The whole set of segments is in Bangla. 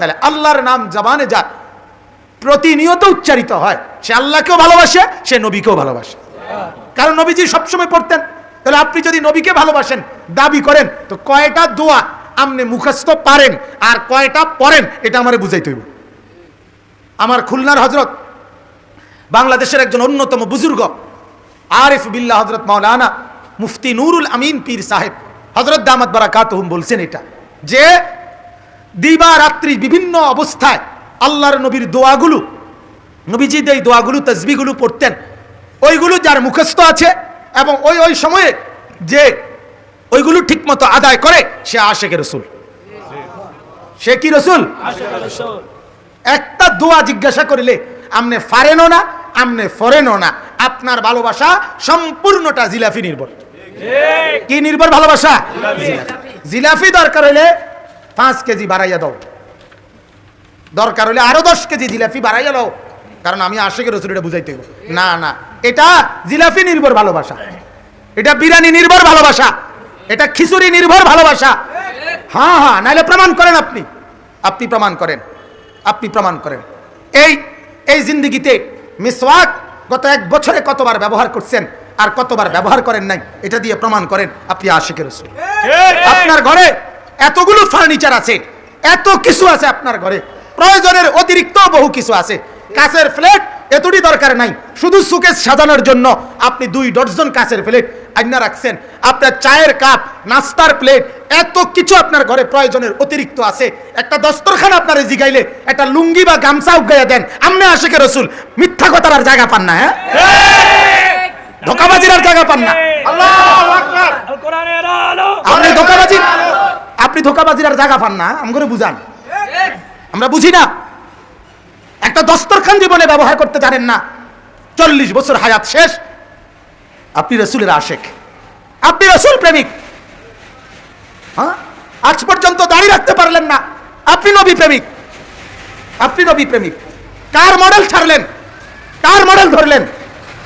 তাহলে আল্লাহর নাম জবানে যা প্রতিনিয়ত উচ্চারিত হয়। সে আল্লাহকেও ভালোবাসে, সে নবীকেও ভালোবাসে। কারণ নবীজি সবসময় পড়তেন। তাহলে আপনি যদি নবীকে ভালোবাসেন, দাবি করেন, তো কয়টা দোয়া আপনি মুখস্থ পারেন আর কয়টা পড়েন, এটা আমারে বুঝাইতে হইব। আমার খুলনার হজরত বাংলাদেশের একজন অন্যতম বুজুর্গ, আরিফ বিল্লাহ হজরত মাওলানা মুফতি নুরুল আমিন পীর সাহেব হজরত দামাত বারাকাতহুম বলছেন এটা। যে দিবা রাত্রি বিভিন্ন অবস্থায় আল্লাহর নবীর দোয়াগুলো নবীজিদ এই দোয়াগুলো তসবিগুলো পড়তেন। ওইগুলো যার মুখস্থ আছে এবং ওই ওই সময়ে যে ওইগুলো ঠিকমতো আদায় করে সে আশেখ রসুল। সে কি রসুল? একটা দোয়া জিজ্ঞাসা করিলে আমনে ফারেনও না আমনে ফরেনও না। আপনার ভালোবাসা সম্পূর্ণটা জিলাফি নির্ভর। কি নির্ভর ভালোবাসা? জিলাফি দরকার হইলে পাঁচ কেজি বাড়াইয়া দাও। দরকার হলে আরও দশ কেজি জিলাফি বাড়াইয়া দাও। কারণ আমি আশেকের রসুল এটা বুঝাইতে না না। এটা জিলাফি নির্ভর ভালোবাসা। এটা বিরিয়ানি নির্ভর ভালোবাসা। এটা খিচুড়ি নির্ভর ভালোবাসা। হ্যাঁ হ্যাঁ নাহলে প্রমাণ করেন আপনি। আপনি প্রমাণ করেন। আপনি প্রমাণ করেন। এই এই জিন্দগিতে মিসওয়াক গত এক বছরে কতবার ব্যবহার করছেন আর কতবার ব্যবহার করেন নাই এটা দিয়ে প্রমাণ করেন আপনি আশেকের আপনার ঘরে এতগুলো ফার্নিচার আছে এত কিছু আছে আপনার ঘরে। প্রয়োজনের অতিরিক্ত বহু কিছু আছে। কাছের ফ্লেট এতটি দরকার নাই শুধু সুকেস সাজানোর জন্য আপনি দুই ডজন কাছের প্লেট আইনা রাখছেন। আপনার চায়ের কাপ নাস্তার প্লেট এত কিছু আপনার ঘরে প্রয়োজনের অতিরিক্ত আছে। একটা দস্তরখানা আপনারে জিগাইলে একটা লুঙ্গি বা গামছা উগাইয়া দেন। আমনে আশেকে রসুল মিথ্যা কথার আর জায়গা পান না হ্যাঁ? ধোকাবাজির আর জায়গা পান না। আপনি ধোকাবাজি আপনি ধোকাবাজির আর জায়গা পান না আমগরে বুঝান। আমরা বুঝি না। একটা দস্তরখান জীবনে ব্যবহার করতে জানেন না। চল্লিশ বছর হায়াত শেষ। আপনি রসুলের আশেখ। আপনি রসুল প্রেমিক। হ্যাঁ? আজ পর্যন্ত দাঁড়িয়ে রাখতে পারলেন না। আপনি নবী প্রেমিক। আপনি নবী প্রেমিক। কার মডেল ছাড়লেন? কার মডেল ধরলেন?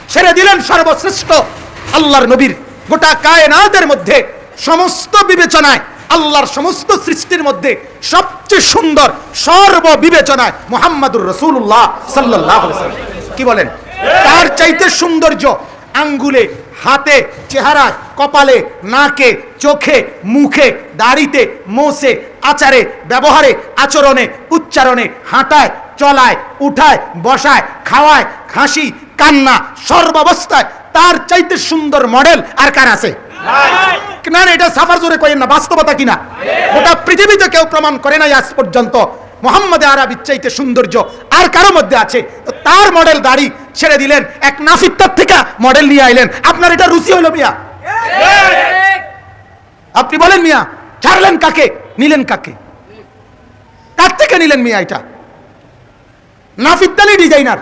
ছেড়ে দিলেন সর্বশ্রেষ্ঠ আল্লাহর নবীর। গোটা কায়নাতের মধ্যে সমস্ত বিবেচনায় আল্লাহর সমস্ত সৃষ্টির মধ্যে সবচেয়ে সুন্দর সর্ব বিবেচনায় মোহাম্মদুর রসুল্লাহ সাল্লাহ কি বলেন? তার চাইতে সৌন্দর্য আঙ্গুলে, হাতে, চেহারায়, কপালে, নাকে, চোখে, মুখে, দাড়িতে মোষে আচারে, ব্যবহারে, আচরণে, উচ্চারণে, হাঁটায়, চলায়, উঠায়, বসায়, খাওয়ায় হাসি কান্না, সর্বাবস্থায় তার চাইতে সুন্দর মডেল আর কার আছে? না এটা সাফার জোরে করেন না, বাস্তবতা কিনা ওটা পৃথিবীতে কেউ প্রমাণ করে নাই আজ পর্যন্ত মোহাম্মদ আরবির চাইতে সৌন্দর্য আর কারও মধ্যে আছে। তার মডেল দাড়ি ছেড়ে দিলেন, এক নাফিত্তার থেকে মডেল নিয়ে আইলেন। আপনার এটা রুচি হইল মিয়া? আপনি বলেন মিয়া, ছাড়লেন কাকে? নিলেন কাকে? কার থেকে নিলেন মিয়া এটা? নাফিদ্দানি ডিজাইনার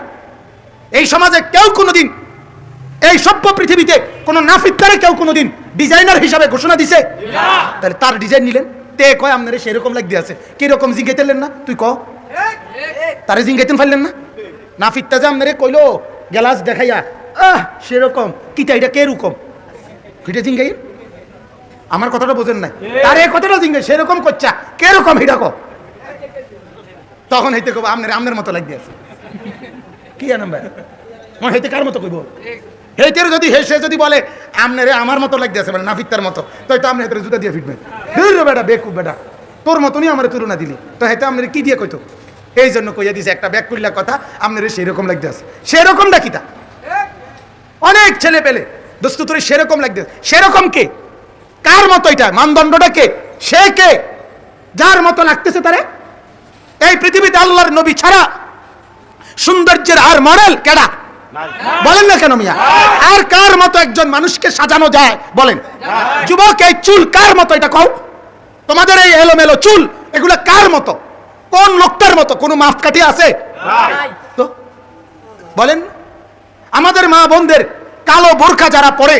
এই সমাজে কেউ কোনোদিন এই সভ্য পৃথিবীতে কোন নাফিদ্দারে কেউ কোনোদিন ডিজাইনার হিসাবে ঘোষণা দিছে? তাহলে তার ডিজাইন নিলেন। তে কয় আপনারে সেরকম লাগতে আছে। কীরকম জিঙ্গাইতেলেন না? তুই ক? তারে জিঙ্গাইতেন ফেললেন না? নাফিত্তা যে আপনারে কইলো গেলাস দেখাইয়া আহ সেরকম। কিটা এটা কে রকম? কিটা জিঙ্গাই? আমার কথাটা বোঝেন নাই। তার এই কথাটা জিঙ্গাই সেরকম করছা কে রকম হিটা ক? তখন হইতে কব আপনার আমনের মতো লাগতে আছে। কি জানাম ভাই? মনে হইতে কার মতো কইব? হেইতের যদি হে সে যদি বলে, আমনে রে আমার মতো লাগতে আছে মানে নাফিত্তার মতো। তো তো আপনি জুতা দিয়ে ফিটবেন। ধীর বেটা, বেকুব বেটা, তোর মতনই আমার তুলনা দিলি। তো হেতে আপনার কি দিয়ে কইতো? এই জন্য কইয়া দিছে একটা ব্যাক করলা কথা আপনার সেই রকম লাগতে আছে সেরকম ডাকি তা অনেক ছেলে পেলে। দোস্ত, তোর সেরকম লাগতে সেরকম কে? কার মতো এটা? মানদণ্ডটা কে? সে কে? যার মতো লাগতেছে তারে? এই পৃথিবীতে আল্লাহর নবী ছাড়া সৌন্দর্যের আর মডেল কেডা? বলেন না কেন মিয়া? আর কার মতো একজন মানুষকে সাজানো যায়? বলেন। যুবক এই চুল কার মতো এটা কও? তোমাদের এই এলোমেলো চুল এগুলো কার মতো? কোন লোকটার মতো? কোনো মাফ কাটি আছে তো? বলেন। আমাদের মা বোনদের কালো বোরখা যারা পরে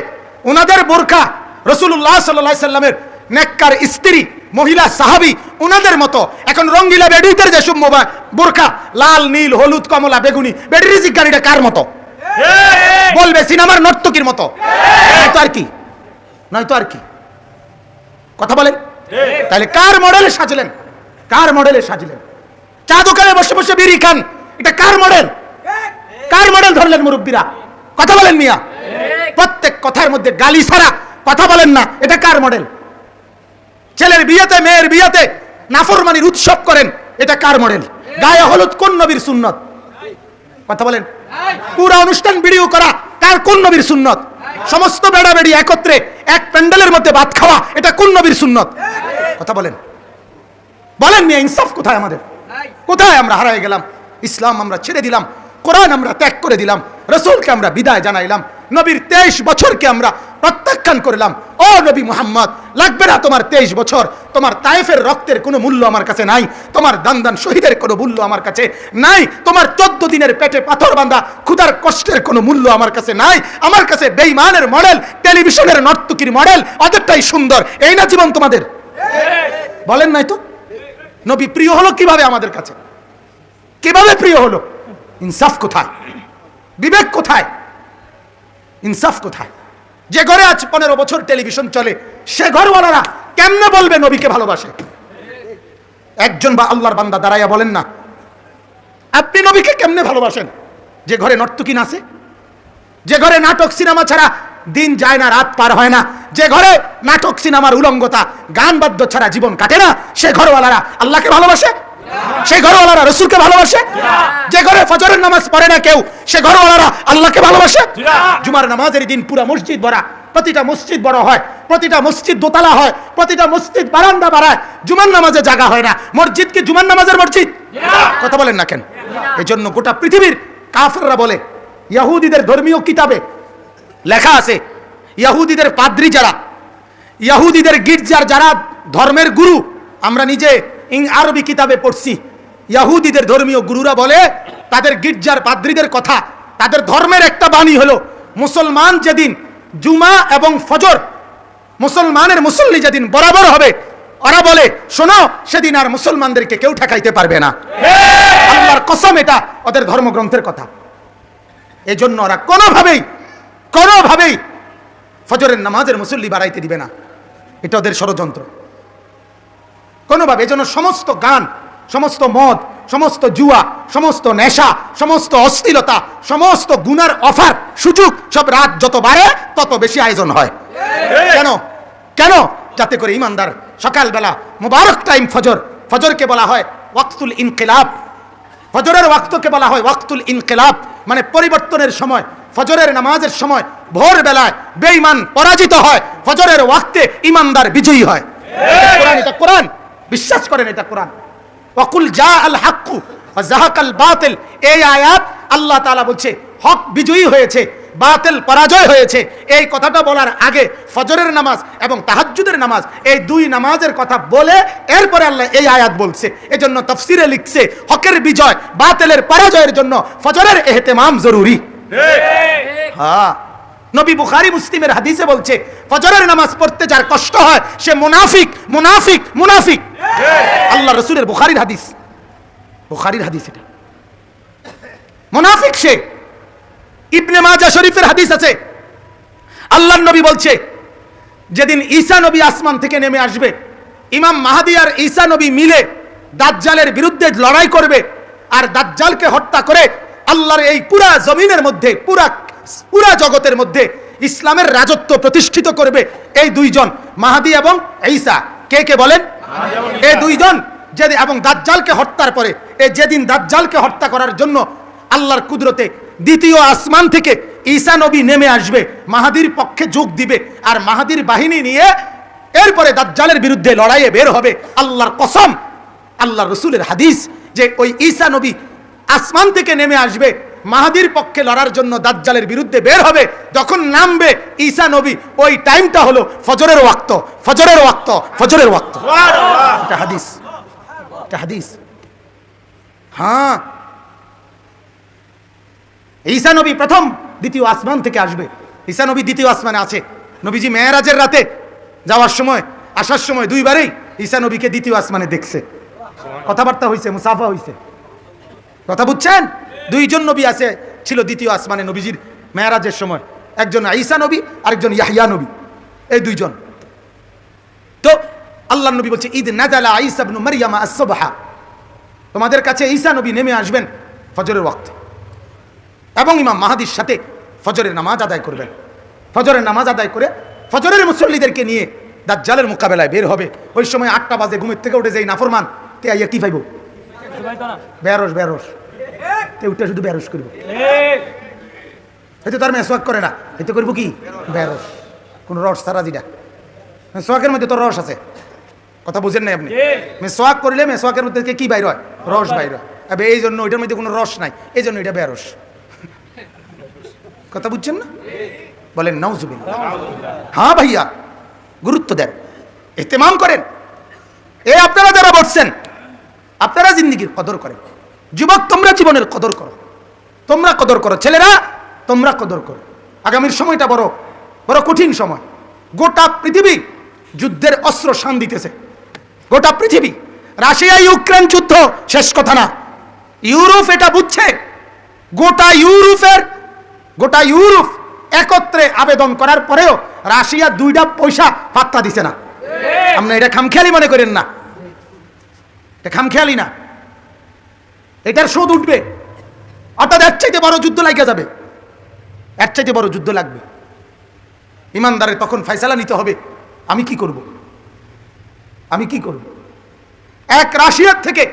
ওনাদের বোরখা রসুল্লাহ সাল্লাহ সাল্লামের নেককার স্ত্রী মহিলা সাহাবি ওনাদের মতো। এখন রঙ্গিলা বেডিদের যেসব মোবাইল বোরখা লাল নীল হলুদ কমলা বেগুনি বেডির জিজ্ঞানিটা কার মতো? বলবে সিনেমার নর্তকীর মতো। নয়তো আর কি? নয়তো আর কি? কথা বলেন তাহলে কার মডেলে সাজলেন? কার মডেলে সাজলেন? চা দোকানে বসে বসে বিড়ি খান। এটা কার মডেল? কার মডেল ধরলেন মুরব্বীরা? কথা বলেন মিয়া। প্রত্যেক কথার মধ্যে গালি ছাড়া কথা বলেন না। এটা কার মডেল? ছেলের বিয়েতে মেয়ের বিয়েতে নাফরমানির উৎসব করেন। এটা কার মডেল? গায়ে হলুদ কোন নবীর সুন্নত? কথা বলেন। পুরা অনুষ্ঠান ভিডিও করা, কার কোন নবীর সুন্নত? সমস্ত বেড়া বেড়ি একত্রে এক প্যান্ডেলের মধ্যে ভাত খাওয়া, এটা কোন নবীর সুন্নত? কথা বলেন। বলেন মিয়া, ইনসাফ কোথায় আমাদের? কোথায় আমরা হারাই গেলাম? ইসলাম আমরা ছেড়ে দিলাম, কোরআন আমরা ত্যাগ করে দিলাম, রসুলকে আমরা বিদায় জানাইলাম, নবীর তেইশ বছরকে আমরা প্রত্যাখ্যান করলাম। ও নবী মুহাম্মদ, লাগবে না তোমার তেইশ বছর? তোমার তায়েফের রক্তের কোনো মূল্য আমার কাছে নাই। তোমার দান দান শহীদের কোনো মূল্য আমার কাছে নাই। তোমার চোদ্দ দিনের পেটে পাথর বাঁধা ক্ষুধার কষ্টের কোনো মূল্য আমার কাছে নাই। আমার কাছে বেইমানের মডেল, টেলিভিশনের নর্তকীর মডেল অতটাই সুন্দর। এই না জীবন তোমাদের? বলেন নাই তো? নবী প্রিয় হলো কীভাবে আমাদের কাছে? কীভাবে প্রিয় হলো? ইনসাফ কোথায়? বিবেক কোথায়? ইনসাফ কোথায়? যে ঘরে আজ পনেরো বছর টেলিভিশন চলে, সে ঘরওয়ালারা কেমনে বলবে নবীকে ভালোবাসে? একজন বা আল্লাহর বান্দা দাঁড়াইয়া বলেন না, আপনি নবীকে কেমনে ভালোবাসেন? যে ঘরে নর্তকী নাচে, যে ঘরে নাটক সিনেমা ছাড়া দিন যায় না, রাত পার হয় না, যে ঘরে নাটক সিনেমার উলঙ্গতা, গান বাদ্য ছাড়া জীবন কাটে না, সে ঘরওয়ালারা আল্লাহকে ভালোবাসে? সে ঘরওয়ালারা রসুলকে ভালোবাসে? যে ঘরে ফজরের নামাজ পড়ে না কেউ সে ঘরওয়ালারা আল্লাহকে ভালোবাসে? জুমার নামাজের দিন পুরা মসজিদ ভরা প্রতিটা মসজিদ বড় হয় প্রতিটা মসজিদ দোতলা হয় প্রতিটা মসজিদ বারান্দা বাড়ায় জুমার নামাজে জায়গা হয় না। মসজিদ কি জুমার নামাজের মসজিদ? কথা বলেন না কেন? এই জন্য গোটা পৃথিবীর কাফেররা বলে ইয়াহুদিদের ধর্মীয় কিতাবে লেখা আছে ইয়াহুদিদের পাদ্রি যারা ইয়াহুদিদের গির্জার যারা ধর্মের গুরু আমরা নিজে ইং আরবি কিতাবে পড়ছি। ইয়াহুদিদের ধর্মীয় গুরুরা বলে, তাদের গির্জার পাদ্রীদের কথা, তাদের ধর্মের একটা বাণী হলো, মুসলমান যেদিন জুমা এবং ফজর, মুসলমানের মুসল্লি যেদিন বরাবর হবে, ওরা বলে, শোনো, সেদিন আর মুসলমানদেরকে কেউ ঠেকাইতে পারবে না। আল্লাহর কসম এটা ওদের ধর্মগ্রন্থের কথা। এজন্য ওরা কোনোভাবেই কোনোভাবেই ফজরের নামাজের মুসল্লি বাড়াইতে দিবে না। এটা ওদের ষড়যন্ত্র। কোনোভাবে এজন্য সমস্ত গান সমস্ত মদ সমস্ত জুয়া সমস্ত নেশা সমস্ত অশ্লীলতা সমস্ত গুনার অফার সুযোগ সব রাত যত বাড়ে তত বেশি আয়োজন হয়। কেন? কেন? যাতে করে ইমানদার সকালবেলা মুবারক টাইম ফজর ফজরকে বলা হয় ওয়াক্তুল ইনকিলাব। ফজরের ওয়াক্তকে বলা হয় ওয়াক্তুল ইনকিলাব মানে পরিবর্তনের সময় ফজরের নামাজের সময় ভোরবেলায় বেঈমান পরাজিত হয় ফজরের ওয়াক্তে ইমানদার বিজয়ী হয়। কোরআন এটা কোরআন। বিশ্বাস করেন এটা কোরআন। ওয়াকুল জা আল হাক্কু জাহাকাল বাতিল। এই আয়াত আল্লাহ তাআলা বলছে হক বিজয়ী হয়েছে বাতিল পরাজয় হয়েছে। এই কথাটা বলার আগে ফজরের নামাজ এবং তাহাজ্জুদের নামাজ এই দুই নামাজের কথা বলে এরপরে আল্লাহ এই আয়াত বলছে। এজন্য তফসিরে লিখছে হকের বিজয় বাতিলের পরাজয়ের জন্য ফজরের এহতেমাম জরুরি। হ্যাঁ। নবী বুখারি মুসলিমের হাদিসে বলছে ফজরের নামাজ পড়তে যার কষ্ট হয় সে মুনাফিক মুনাফিক মুনাফিক। আল্লাহ রসুলের বুখারির হাদিস। বুখারির হাদিস এটা। মুনাফিক সে। ইবনে মাজা শরীফের হাদিস আছে। আল্লাহ নবী বলছে যেদিন ঈসা নবী আসমান থেকে নেমে আসবে ইমাম মাহাদি আর ঈসা নবী মিলে দাজ্জালের বিরুদ্ধে লড়াই করবে আর দাজ্জালকে হত্যা করে আল্লাহর এই পুরা জমিনের মধ্যে পুরা পুরা জগতের মধ্যে ইসলামের রাজত্ব প্রতিষ্ঠিত করবে এই দুইজন মাহাদি এবং ঈসা। কে কে বলেন? এই দুইজন যেদিন এবং দাজ্জালকে হত্যার পরে এই যেদিন দাজ্জালকে হত্যা করার জন্য আল্লাহর কুদরতে দ্বিতীয় আসমান থেকে ঈসা নবী নেমে আসবে মাহাদির পক্ষে যোগ দিবে আর মাহাদির বাহিনী নিয়ে এরপরে দাজ্জালের বিরুদ্ধে লড়াইয়ে বের হবে। আল্লাহর কসম আল্লাহ রসুলের হাদিস যে ওই ঈসা নবী আসমান থেকে নেমে আসবে মাহাদির পক্ষে লড়ার জন্য দাজ্জালের বিরুদ্ধে বের হবে যখন নামবে ঈসা নবী ওই টাইমটা হলো ফজরের ওয়াক্ত ফজরের ওয়াক্ত ফজরের ওয়াক্ত। এটা হাদিস এটা হাদিস। হ্যাঁ। ঈসা নবী প্রথম দ্বিতীয় আসমান থেকে আসবে। ঈসা নবী দ্বিতীয় আসমানে আছে। নবীজি মেয়েরাজের রাতে যাওয়ার সময় আসার সময় দুইবারেই ঈসা নবীকে দ্বিতীয় আসমানে দেখছে। কথাবার্তা হয়েছে মুসাফা হয়েছে কথা বুঝছেন? দুইজন নবী আছে ছিল দ্বিতীয় আসমানে নবীজির মেয়ারাজের সময়। একজন ঈসা নবী আরেকজন ইয়াহিয়া নবী। এই দুইজন। তো আল্লাহ নবী বলছে ঈদ নাজালা ঈসা ইবনু মারইয়ামা আস-সুবহা। তোমাদের কাছে ঈসা নবী নেমে আসবেন ফজরের ওয়াক্ত। এবং ইমাম মাহাদির সাথে ফজরের নামাজ আদায় করবেন। ফজরের নামাজ আদায় করে ফজরের মুসল্লিদেরকে নিয়ে দাজ্জালের মোকাবেলায় বের হবে। ওই সময় আটটা বাজে ঘুমের থেকে উঠে যাই নাফরমান তে আইয়া কি পাইব? বেরস বেরস তে উঠে শুধু বেরস করব। হয়তো তার মেসওয়াক করে না। হয়তো করব কি? বেরস। কোন রস ছাড়া যেটা মেসওয়াকের মধ্যে তো রস আছে। কথা বুঝেন নাই আপনি? মেসওয়াক করলে মেসওয়াকের মধ্যে কি বাইর হয়? রস বাইর হয়। আবে এই জন্য ওইটার মধ্যে কোনো রস নাই। এই জন্য এটা বেরস। কথা বুঝছেন না? বলেন নওজুবিন হ্যাঁ ভাইয়া গুরুত্ব দেন। ইহতেমাম করেন। এ আপনারা যারা বসছেন আপনারা জিন্দিগির কদর করেন। যুবক তোমরা জীবনের কদর করো। তোমরা কদর করো। ছেলেরা তোমরা কদর করো। আগামীর সময়টা বড় বড় কঠিন সময়। গোটা পৃথিবী যুদ্ধের অস্ত্র শান দিতেছে। গোটা পৃথিবী। রাশিয়া ইউক্রেন যুদ্ধ শেষ কথা না। ইউরোপ এটা বুঝছে। গোটা ইউরোপের গোটা ইউরোপ একত্রে আবেদন করার পরেও রাশিয়া দুইটা পয়সা পাত্তা দিছে না। আপনি এটা খামখেয়ালি মনে করেন না। এটা খামখেয়ালি না। এটার শোধ উঠবে। অর্থাৎ এর চাইতে বড় যুদ্ধ লাগিয়ে যাবে। এর চাইতে বড় যুদ্ধ লাগবে। ইমানদারের তখন ফয়সালা নিতে হবে। আমি কি করব? আমি কি করব? এক রাশিয়ার থেকে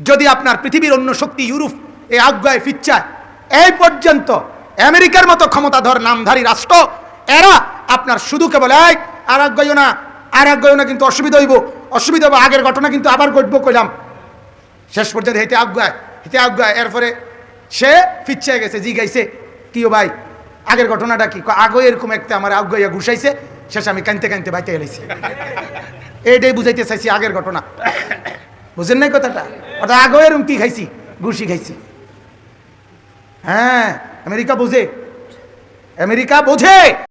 যদি আপনার পৃথিবীর অন্য শক্তি ইউরোপ এ আজ্ঞায় ফিচ্ছায় এই পর্যন্ত আমেরিকার মতো ক্ষমতাধর নামধারী রাষ্ট্র, এরা আপনার শুধু কেবল এক, আর আজ্ঞায় না। আর আজ্ঞায় না কিন্তু অসুবিধা হইব। অসুবিধা হইব, আগের ঘটনা কিন্তু আবার ঘটবো কইলাম। শেষ পর্যন্ত হেতে আজ্ঞায় হেতে আজ্ঞায় এরপরে সে ফিচ্ছে গেছে, জি গাইছে কি ও ভাই, আগের ঘটনাটা কি? আগে এরকম একটা আমার আজ্ঞাইয়া ঘুষাইছে, শেষ আমি কানতে কানতে বাইতে গেলেছি এইটাই বুঝাইতে চাইছি আগের ঘটনা। বুঝেন নাই কথাটা? অর্থাৎ আগে এরকম কি খাইছি? ঘুষি খাইছি। হ্যাঁ আমেরিকা বোঝে। আমেরিকা বোঝে।